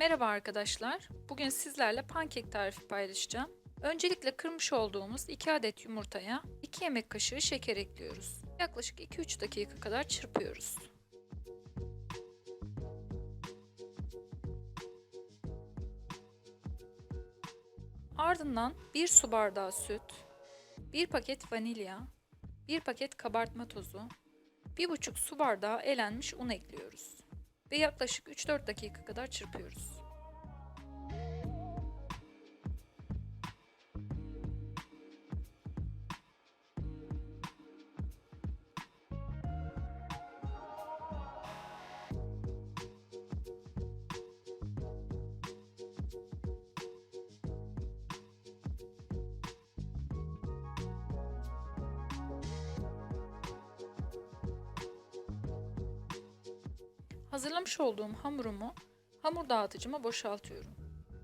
Merhaba arkadaşlar. Bugün sizlerle pankek tarifi paylaşacağım. Öncelikle kırmış olduğumuz 2 adet yumurtaya 2 yemek kaşığı şeker ekliyoruz. Yaklaşık 2-3 dakika kadar çırpıyoruz. Ardından 1 su bardağı süt, 1 paket vanilya, 1 paket kabartma tozu, 1,5 su bardağı elenmiş un ekliyoruz ve yaklaşık 3-4 dakika kadar çırpıyoruz. Hazırlamış olduğum hamurumu hamur dağıtıcıma boşaltıyorum.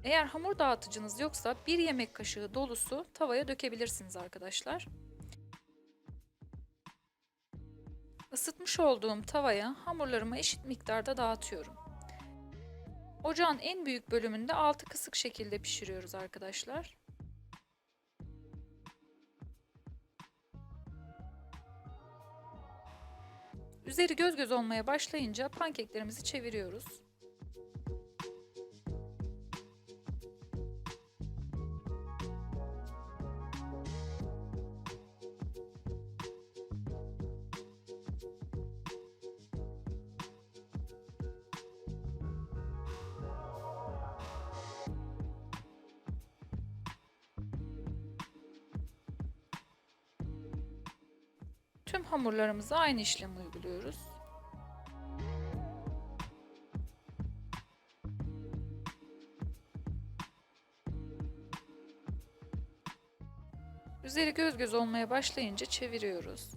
Eğer hamur dağıtıcınız yoksa bir yemek kaşığı dolusu tavaya dökebilirsiniz arkadaşlar. Isıtmış olduğum tavaya hamurlarımı eşit miktarda dağıtıyorum. Ocağın en büyük bölümünde altı kısık şekilde pişiriyoruz arkadaşlar. Üzeri göz göz olmaya başlayınca pankeklerimizi çeviriyoruz. Tüm hamurlarımıza aynı işlemi uyguluyoruz. Üzeri göz göz olmaya başlayınca çeviriyoruz.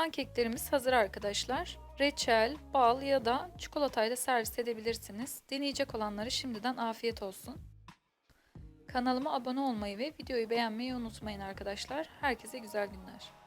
Pankeklerimiz hazır arkadaşlar. Reçel, bal ya da çikolatayla servis edebilirsiniz. Deneyecek olanlara şimdiden afiyet olsun. Kanalıma abone olmayı ve videoyu beğenmeyi unutmayın arkadaşlar. Herkese güzel günler.